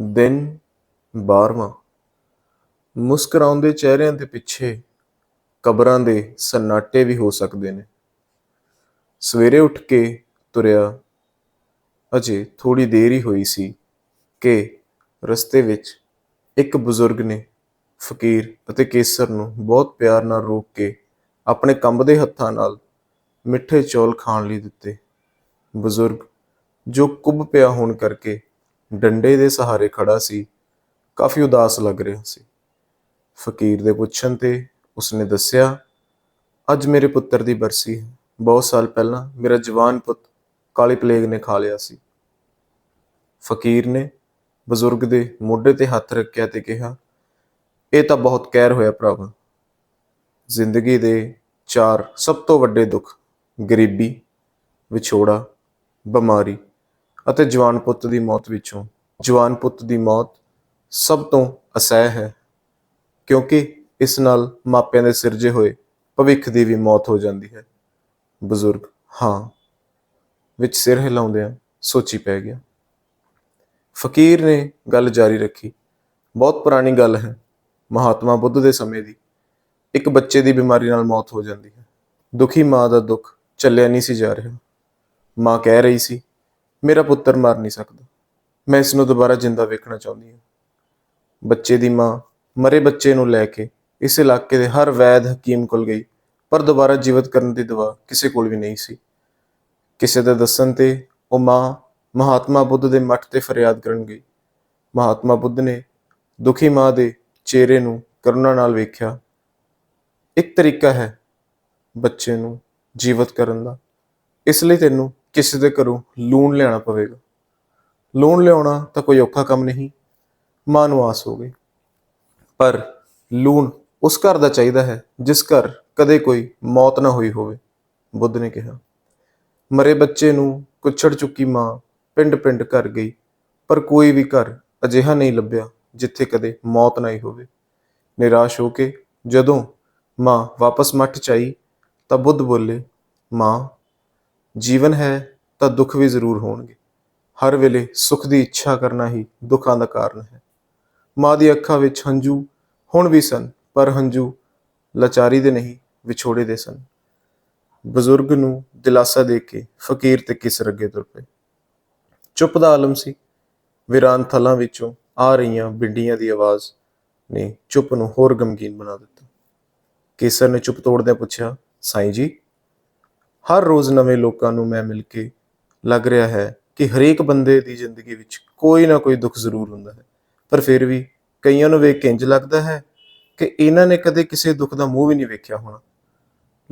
ਦਿਨ 12ਵਾਂ ਮੁਸਕਰਾਉਂਦੇ ਚਿਹਰਿਆਂ ਦੇ ਪਿੱਛੇ ਕਬਰਾਂ ਦੇ ਸਨਾਟੇ ਵੀ ਹੋ ਸਕਦੇ ਨੇ। ਸਵੇਰੇ ਉੱਠ ਕੇ ਤੁਰਿਆ ਅਜੇ ਥੋੜੀ ਦੇਰ ਹੀ ਹੋਈ ਸੀ ਕਿ ਰਸਤੇ ਵਿੱਚ ਇੱਕ ਬਜ਼ੁਰਗ ਨੇ ਫਕੀਰ ਅਤੇ ਕੇਸਰ ਨੂੰ ਬਹੁਤ ਪਿਆਰ ਨਾਲ ਰੋਕ ਕੇ ਆਪਣੇ ਕੰਬਦੇ ਹੱਥਾਂ ਨਾਲ ਮਿੱਠੇ ਚੌਲ ਖਾਣ ਲਈ ਦਿੱਤੇ। ਬਜ਼ੁਰਗ ਜੋ ਕੁੱਬ ਪਿਆ ਹੋਣ ਕਰਕੇ ਡੰਡੇ ਦੇ ਸਹਾਰੇ ਖੜਾ ਸੀ। ਕਾਫੀ ਉਦਾਸ ਲੱਗ ਰਿਹਾ ਸੀ। ਫਕੀਰ ਦੇ ਪੁੱਛਣ ਤੇ ਉਸਨੇ ਦੱਸਿਆ, ਅੱਜ ਮੇਰੇ ਪੁੱਤਰ ਦੀ ਬਰਸੀ ਹੈ। ਬਹੁਤ ਸਾਲ ਪਹਿਲਾਂ ਮੇਰਾ ਜਵਾਨ ਪੁੱਤ ਕਾਲੀ ਪਲੇਗ ਨੇ ਖਾ ਲਿਆ ਸੀ। ਫਕੀਰ ਨੇ ਬਜ਼ੁਰਗ ਦੇ ਮੋਢੇ ਤੇ ਹੱਥ ਰੱਖਿਆ ਤੇ ਕਿਹਾ, ਇਹ ਤਾਂ ਬਹੁਤ ਕਹਿਰ ਹੋਇਆ ਭਰਾਵਾ। ਜ਼ਿੰਦਗੀ ਦੇ ਚਾਰ ਸਭ ਤੋਂ ਵੱਡੇ ਦੁੱਖ, ਗਰੀਬੀ, ਵਿਛੋੜਾ, ਬਿਮਾਰੀ ਅਤੇ ਜਵਾਨ ਪੁੱਤ ਦੀ ਮੌਤ ਵਿੱਚੋਂ। ਜਵਾਨ ਪੁੱਤ ਦੀ ਮੌਤ ਸਭ ਤੋਂ ਅਸਹਿ ਹੈ, ਕਿਉਂਕਿ ਇਸ ਨਾਲ ਮਾਪਿਆਂ ਦੇ ਸਿਰਜੇ ਹੋਏ ਭਵਿੱਖ ਦੀ ਵੀ ਮੌਤ ਹੋ ਜਾਂਦੀ ਹੈ। ਬਜ਼ੁਰਗ, ਹਾਂ, ਵਿੱਚ ਸਿਰ ਹਿਲਾਉਂਦਿਆਂ ਸੋਚੀ ਪੈ ਗਿਆ। ਫਕੀਰ ਨੇ ਗੱਲ ਜਾਰੀ ਰੱਖੀ। ਬਹੁਤ ਪੁਰਾਣੀ ਗੱਲ ਹੈ, ਮਹਾਤਮਾ ਬੁੱਧ ਦੇ ਸਮੇਂ ਦੀ। ਇੱਕ ਬੱਚੇ ਦੀ ਬਿਮਾਰੀ ਨਾਲ ਮੌਤ ਹੋ ਜਾਂਦੀ ਹੈ। ਦੁਖੀ ਮਾਂ ਦਾ ਦੁੱਖ ਚੱਲਿਆ ਨਹੀਂ ਸੀ ਜਾ ਰਿਹਾ। ਮਾਂ ਕਹਿ ਰਹੀ ਸੀ ਮੇਰਾ ਪੁੱਤਰ ਮਰ ਨਹੀਂ ਸਕਦਾ। ਮੈਂ ਇਸ ਨੂੰ ਦੁਬਾਰਾ ਜਿੰਦਾ ਵੇਖਣਾ ਚਾਹੁੰਦੀ ਹਾਂ। ਬੱਚੇ ਦੀ ਮਾਂ, ਮਰੇ ਬੱਚੇ ਨੂੰ ਲੈ ਕੇ ਇਸ ਇਲਾਕੇ ਦੇ ਹਰ ਵੈਦ ਹਕੀਮ ਕੋਲ ਗਈ, ਪਰ ਦੁਬਾਰਾ ਜੀਵਤ ਕਰਨ ਦੀ ਦਵਾ ਕਿਸੇ ਕੋਲ ਵੀ ਨਹੀਂ ਸੀ। ਕਿਸੇ ਦੇ ਦੱਸਣ ਤੇ ਉਹ ਮਾਂ ਮਹਾਤਮਾ ਬੁੱਧ ਦੇ ਮੱਠ ਤੇ ਫਰਿਆਦ ਕਰਨ ਗਈ। ਮਹਾਤਮਾ ਬੁੱਧ ਨੇ ਦੁਖੀ ਮਾਂ ਦੇ ਚਿਹਰੇ ਨੂੰ ਕਰੁਣਾ ਨਾਲ ਵੇਖਿਆ। ਇੱਕ ਤਰੀਕਾ ਹੈ ਬੱਚੇ ਨੂੰ ਜੀਵਤ ਕਰਨ ਦਾ। ਇਸ ਲਈ ਤੈਨੂੰ ਕਿਸੇ ਦੇ ਘਰੋਂ ਲੂਣ ਲਿਆਉਣਾ ਪਵੇਗਾ। ਲੂਣ ਲਿਆਉਣਾ ਤਾਂ ਕੋਈ ਔਖਾ ਕੰਮ ਨਹੀਂ, ਮਾਂ ਨੂੰ ਆਸ ਹੋ ਗਈ। ਪਰ ਲੂਣ ਉਸ ਘਰ ਦਾ ਚਾਹੀਦਾ ਹੈ, ਜਿਸ ਘਰ ਕਦੇ ਕੋਈ ਮੌਤ ਨਾ ਹੋਈ ਹੋਵੇ, ਬੁੱਧ ਨੇ ਕਿਹਾ। ਮਰੇ ਬੱਚੇ ਨੂੰ ਕੁਛੜ ਚੁੱਕੀ ਮਾਂ ਪਿੰਡ-ਪਿੰਡ ਘਰ ਗਈ, ਪਰ ਕੋਈ ਵੀ ਘਰ ਅਜਿਹਾ ਨਹੀਂ ਲੱਭਿਆ ਜਿੱਥੇ ਕਦੇ ਮੌਤ ਨਾ ਹੀ ਹੋਵੇ। ਨਿਰਾਸ਼ ਹੋ ਕੇ ਜਦੋਂ ਮਾਂ ਵਾਪਸ ਮੱਠ ਚ ਆਈ, ਤਾਂ ਬੁੱਧ ਬੋਲੇ, ਮਾਂ ਜੀਵਨ ਹੈ ਤਾਂ ਦੁੱਖ ਵੀ ਜ਼ਰੂਰ ਹੋਣਗੇ। ਹਰ ਵੇਲੇ ਸੁਖ ਦੀ ਇੱਛਾ ਕਰਨਾ ਹੀ ਦੁੱਖਾਂ ਦਾ ਕਾਰਨ ਹੈ। ਮਾਂ ਦੀ ਅੱਖਾਂ ਵਿੱਚ ਹੰਝੂ ਹੁਣ ਵੀ ਸਨ, ਪਰ ਹੰਝੂ ਲਾਚਾਰੀ ਦੇ ਨਹੀਂ, ਵਿਛੋੜੇ ਦੇ ਸਨ। ਬਜ਼ੁਰਗ ਨੂੰ ਦਿਲਾਸਾ ਦੇ ਕੇ ਫਕੀਰ ਤੇ ਕਿਸਰ ਅੱਗੇ ਤੁਰ ਪਏ। ਚੁੱਪ ਦਾ ਆਲਮ ਸੀ। ਵਿਰਾਨ ਥਲਾਂ ਵਿੱਚੋਂ ਆ ਰਹੀਆਂ ਬਿੰਡੀਆਂ ਦੀ ਆਵਾਜ਼ ਨੇ ਚੁੱਪ ਨੂੰ ਹੋਰ ਗਮਗੀਨ ਬਣਾ ਦਿੱਤਾ। ਕੇਸਰ ਨੇ ਚੁੱਪ ਤੋੜਦਿਆਂ ਪੁੱਛਿਆ, ਸਾਈਂ ਜੀ ਹਰ ਰੋਜ਼ ਨਵੇਂ ਲੋਕਾਂ ਨੂੰ ਮੈਂ ਮਿਲ ਕੇ ਲੱਗ ਰਿਹਾ ਹੈ ਕਿ ਹਰੇਕ ਬੰਦੇ ਦੀ ਜ਼ਿੰਦਗੀ ਵਿੱਚ ਕੋਈ ਨਾ ਕੋਈ ਦੁੱਖ ਜ਼ਰੂਰ ਹੁੰਦਾ ਹੈ। ਪਰ ਫਿਰ ਵੀ ਕਈਆਂ ਨੂੰ ਵੇਖ ਕੇ ਇੰਜ ਲੱਗਦਾ ਹੈ ਕਿ ਇਹਨਾਂ ਨੇ ਕਦੇ ਕਿਸੇ ਦੁੱਖ ਦਾ ਮੂੰਹ ਵੀ ਨਹੀਂ ਵੇਖਿਆ ਹੋਣਾ।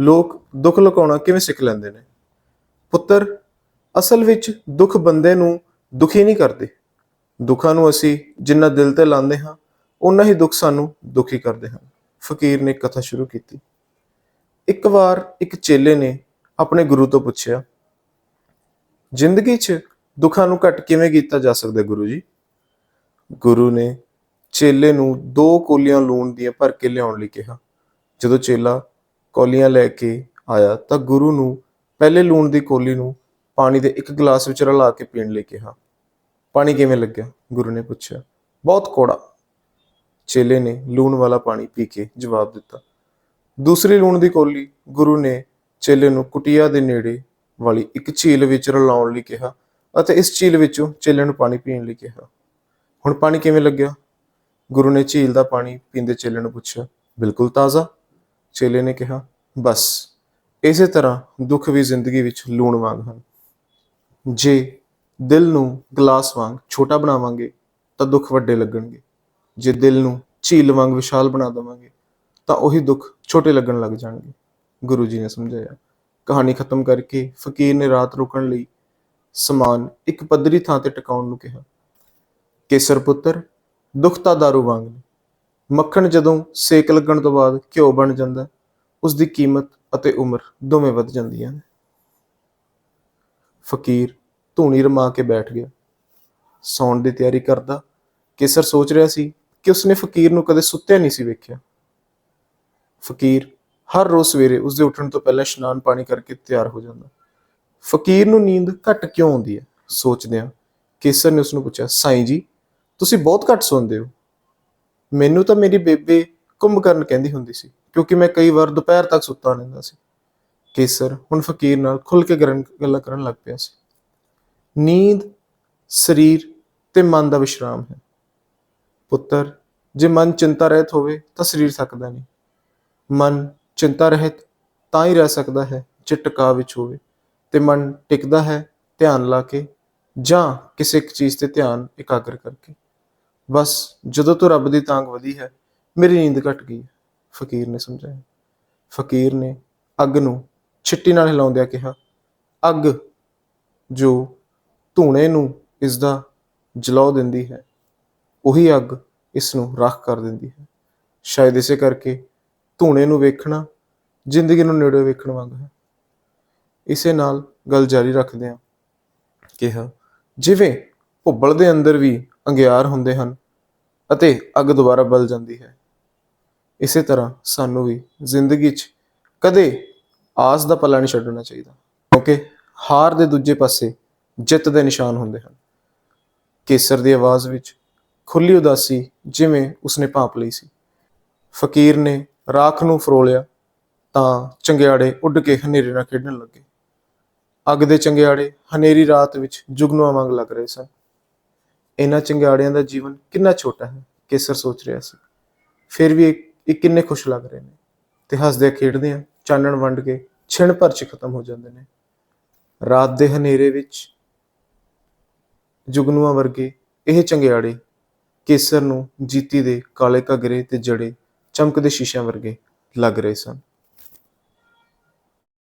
ਲੋਕ ਦੁੱਖ ਲੁਕਾਉਣਾ ਕਿਵੇਂ ਸਿੱਖ ਲੈਂਦੇ ਨੇ? ਪੁੱਤਰ, ਅਸਲ ਵਿੱਚ ਦੁੱਖ ਬੰਦੇ ਨੂੰ ਦੁਖੀ ਨਹੀਂ ਕਰਦੇ। ਦੁੱਖਾਂ ਨੂੰ ਅਸੀਂ ਜਿੰਨਾ ਦਿਲ ਤੇ ਲਾਉਂਦੇ ਹਾਂ ਉਨਾ ਹੀ ਦੁੱਖ ਸਾਨੂੰ ਦੁਖੀ ਕਰਦੇ ਹਨ। ਫਕੀਰ ਨੇ ਕਥਾ ਸ਼ੁਰੂ ਕੀਤੀ। ਇੱਕ ਵਾਰ ਇੱਕ ਚੇਲੇ ਨੇ ਆਪਣੇ ਗੁਰੂ ਤੋਂ ਪੁੱਛਿਆ, ਜ਼ਿੰਦਗੀ 'ਚ ਦੁੱਖਾਂ ਨੂੰ ਘਟ ਕਿਵੇਂ ਕੀਤਾ ਜਾ ਸਕਦਾ ਗੁਰੂ ਜੀ? ਗੁਰੂ ਨੇ ਚੇਲੇ ਨੂੰ ਦੋ ਕੋਲੀਆਂ ਲੂਣ ਦੀਆਂ ਭਰ ਕੇ ਲਿਆਉਣ ਲਈ ਕਿਹਾ। ਜਦੋਂ ਚੇਲਾ ਕੋਲੀਆਂ ਲੈ ਕੇ ਆਇਆ ਤਾਂ ਗੁਰੂ ਨੂੰ ਪਹਿਲੇ ਲੂਣ ਦੀ ਕੋਲੀ ਨੂੰ ਪਾਣੀ ਦੇ ਇੱਕ ਗਲਾਸ ਵਿੱਚ ਰਲਾ ਕੇ ਪੀਣ ਲਈ ਕਿਹਾ। ਪਾਣੀ ਕਿਵੇਂ ਲੱਗਿਆ? ਗੁਰੂ ਨੇ ਪੁੱਛਿਆ। ਬਹੁਤ ਕੋੜਾ। ਚੇਲੇ ਨੇ ਲੂਣ ਵਾਲਾ ਪਾਣੀ ਪੀ ਕੇ ਜਵਾਬ ਦਿੱਤਾ। ਦੂਸਰੀ ਲੂਣ ਦੀ ਕੋਲੀ ਗੁਰੂ ਨੇ ਚੇਲੇ ਨੂੰ ਕੁਟਿਆ ਦੇ ਨੇੜੇ ਵਾਲੀ ਇੱਕ ਝੀਲ ਵਿੱਚ ਰਲਾਉਣ ਲਈ ਕਿਹਾ ਅਤੇ ਇਸ ਝੀਲ ਵਿੱਚੋਂ ਚੇਲੇ ਨੂੰ ਪਾਣੀ ਪੀਣ ਲਈ ਕਿਹਾ। ਹੁਣ ਪਾਣੀ ਕਿਵੇਂ ਲੱਗਿਆ? ਗੁਰੂ ਨੇ ਝੀਲ ਦਾ ਪਾਣੀ ਪੀਂਦੇ ਚੇਲੇ ਨੂੰ ਪੁੱਛਿਆ, ਬਿਲਕੁਲ ਤਾਜ਼ਾ। ਚੇਲੇ ਨੇ ਕਿਹਾ, ਬਸ, ਇਸੇ ਤਰ੍ਹਾਂ ਦੁੱਖ ਵੀ ਜ਼ਿੰਦਗੀ ਵਿੱਚ ਲੂਣ ਵਾਂਗ ਹਨ। ਜੇ ਦਿਲ ਨੂੰ ਗਲਾਸ ਵਾਂਗ ਛੋਟਾ ਬਣਾਵਾਂਗੇ, ਤਾਂ ਦੁੱਖ ਵੱਡੇ ਲੱਗਣਗੇ। ਜੇ ਦਿਲ ਨੂੰ ਝੀਲ ਵਾਂਗ ਵਿਸ਼ਾਲ ਬਣਾ ਦਵਾਂਗੇ, ਤਾਂ ਉਹੀ ਦੁੱਖ ਛੋਟੇ ਲੱਗਣ ਲੱਗ ਜਾਣਗੇ। ਗੁਰੂ ਜੀ ਨੇ ਸਮਝਾਇਆ। ਕਹਾਣੀ ਖਤਮ ਕਰਕੇ ਫਕੀਰ ਨੇ ਰਾਤ ਰੁਕਣ ਲਈ ਸਮਾਨ ਇੱਕ ਪੱਧਰੀ ਥਾਂ ਤੇ ਟਿਕਾਉਣ ਨੂੰ ਕਿਹਾ। ਕੇਸਰ ਪੁੱਤਰ, ਦੁੱਖ ਤਾਂ ਦਾਰੂ ਵਾਂਗ ਨੇ। ਮੱਖਣ ਜਦੋਂ ਸੇਕ ਲੱਗਣ ਤੋਂ ਬਾਅਦ ਘਿਓ ਬਣ ਜਾਂਦਾ ਉਸ ਦੀ ਕੀਮਤ ਅਤੇ ਉਮਰ ਦੋਵੇਂ ਵੱਧ ਜਾਂਦੀਆਂ ਨੇ। ਫਕੀਰ ਧੂਣੀ ਰਮਾ ਕੇ ਬੈਠ ਗਿਆ। ਸੌਣ ਦੀ ਤਿਆਰੀ ਕਰਦਾ, ਕੇਸਰ ਸੋਚ ਰਿਹਾ ਸੀ ਕਿ ਉਸਨੇ ਫਕੀਰ ਨੂੰ ਕਦੇ ਸੁੱਤਿਆ ਨਹੀਂ ਸੀ ਵੇਖਿਆ। ਫਕੀਰ ਹਰ ਰੋਜ਼ ਸਵੇਰੇ ਉਸਦੇ ਉੱਠਣ ਤੋਂ ਪਹਿਲਾਂ ਇਸ਼ਨਾਨ ਪਾਣੀ ਕਰਕੇ ਤਿਆਰ ਹੋ ਜਾਂਦਾ। ਫਕੀਰ ਨੂੰ ਨੀਂਦ ਘੱਟ ਕਿਉਂ ਆਉਂਦੀ ਹੈ? ਸੋਚਦਿਆਂ ਕੇਸਰ ਨੇ ਉਸ ਨੂੰ ਪੁੱਛਿਆ, ਸਾਈਂ ਜੀ, ਤੁਸੀਂ ਬਹੁਤ ਘੱਟ ਸੌਂਦੇ ਹੋ। ਮੈਨੂੰ ਤਾਂ ਮੇਰੀ ਬੇਬੇ ਕੁੰਭਕਰਨ ਕਹਿੰਦੀ ਹੁੰਦੀ ਸੀ, ਕਿਉਂਕਿ ਮੈਂ ਕਈ ਵਾਰ ਦੁਪਹਿਰ ਤੱਕ ਸੁੱਤਾ ਰਹਿੰਦਾ ਸੀ। ਕੇਸਰ ਹੁਣ ਫਕੀਰ ਨਾਲ ਖੁੱਲ ਕੇ ਗਰਨ- ਗੱਲਾਂ ਕਰਨ ਲੱਗ ਪਿਆ ਸੀ। ਨੀਂਦ, ਸਰੀਰ ਤੇ ਮਨ ਦਾ ਵਿਸ਼ਰਾਮ ਹੈ। ਪੁੱਤਰ, ਜੇ ਮਨ ਚਿੰਤਾ ਰਹਿਤ ਹੋਵੇ ਤਾਂ ਸਰੀਰ ਥੱਕਦਾ ਨਹੀਂ। ਮਨ ਚਿੰਤਾ ਰਹਿਤ ਤਾਂ ਹੀ ਰਹਿ ਸਕਦਾ ਹੈ ਜੇ ਟਿਕਾ ਵਿੱਚ ਹੋਵੇ। ਤੇ ਮਨ ਟਿਕਦਾ ਹੈ ਧਿਆਨ ਲਾ ਕੇ ਜਾਂ ਕਿਸੇ ਇੱਕ ਚੀਜ਼ ਤੇ ਧਿਆਨ ਇਕਾਗਰ ਕਰਕੇ। ਬਸ ਜਦੋਂ ਤੋਂ ਰੱਬ ਦੀ ਤਾਂਗ ਵਧੀ ਹੈ, ਮੇਰੀ ਨੀਂਦ ਘਟ ਗਈ ਹੈ, ਫਕੀਰ ਨੇ ਸਮਝਾਇਆ। ਫਕੀਰ ਨੇ ਅੱਗ ਨੂੰ ਛਿੱਟੀ ਨਾਲ ਹਿਲਾਉਂਦਿਆਂ ਕਿਹਾ, ਅੱਗ ਜੋ ਧੂਣੇ ਨੂੰ ਇਸ ਦਾ ਜਲਾਉ ਦਿੰਦੀ ਹੈ, ਉਹੀ ਅੱਗ ਇਸ ਨੂੰ ਰਾਖ ਕਰ ਦਿੰਦੀ ਹੈ। ਸ਼ਾਇਦ ਇਸੇ ਕਰਕੇ ਧੂਣੇ ਨੂੰ ਵੇਖਣਾ, ਜ਼ਿੰਦਗੀ ਨੂੰ ਨੇੜੇ ਵੇਖਣ ਵਾਂਗ ਹੈ। ਇਸੇ ਨਾਲ ਗੱਲ ਜਾਰੀ ਰੱਖਦੇ ਹਾਂ। ਕਿਹਾ, ਜਿਵੇਂ ਭੁੱਬਲ ਦੇ ਅੰਦਰ ਵੀ ਅੰਗਿਆਰ ਹੁੰਦੇ ਹਨ ਅਤੇ ਅੱਗ ਦੁਬਾਰਾ ਬਲ ਜਾਂਦੀ ਹੈ। ਇਸੇ ਤਰ੍ਹਾਂ ਸਾਨੂੰ ਵੀ ਜ਼ਿੰਦਗੀ 'ਚ ਕਦੇ ਆਸ ਦਾ ਪੱਲਾ ਨਹੀਂ ਛੱਡਣਾ ਚਾਹੀਦਾ, ਕਿਉਂਕਿ ਹਾਰ ਦੇ ਦੂਜੇ ਪਾਸੇ ਜਿੱਤ ਦੇ ਨਿਸ਼ਾਨ ਹੁੰਦੇ ਹਨ। ਕੇਸਰ ਦੀ ਆਵਾਜ਼ ਵਿੱਚ ਖੁੱਲੀ ਉਦਾਸੀ ਜਿਵੇਂ ਉਸਨੇ ਭਾਂਪ ਲਈ ਸੀ। ਫਕੀਰ ਨੇ ਰਾਖ ਨੂੰ ਫਰੋਲਿਆ ਤਾਂ ਚੰਗਿਆੜੇ ਉੱਡ ਕੇ ਹਨੇਰੇ ਨਾਲ ਖੇਡਣ ਲੱਗੇ। ਅੱਗ ਦੇ ਚੰਗਿਆੜੇ ਹਨੇਰੀ ਰਾਤ ਵਿੱਚ ਜੁਗਨੂਆਂ ਵਾਂਗ ਲੱਗ ਰਹੇ ਸਨ। ਇਹਨਾਂ ਚੰਗਿਆੜਿਆਂ ਦਾ ਜੀਵਨ ਕਿੰਨਾ ਛੋਟਾ ਹੈ, ਕੇਸਰ ਸੋਚ ਰਿਹਾ ਸੀ। ਫਿਰ ਵੀ ਇਹ ਕਿੰਨੇ ਖੁਸ਼ ਲੱਗ ਰਹੇ ਨੇ। ਤੇ ਹੱਸਦੇ ਖੇਡਦੇ ਆ, ਚਾਨਣ ਵੰਡ ਕੇ ਛਿਣ ਭਰ ਚ ਖਤਮ ਹੋ ਜਾਂਦੇ ਨੇ। ਰਾਤ ਦੇ ਹਨੇਰੇ ਵਿੱਚ ਜੁਗਨੂਆਂ ਵਰਗੇ ਇਹ ਚੰਗਿਆੜੇ ਕੇਸਰ ਨੂੰ ਜੀਤੀ ਦੇ ਕਾਲੇ ਘਗਰੇ ਤੇ ਜੜੇ ਚਮਕਦੇ ਸ਼ੀਸ਼ਿਆਂ ਵਰਗੇ ਲੱਗ ਰਹੇ ਸਨ।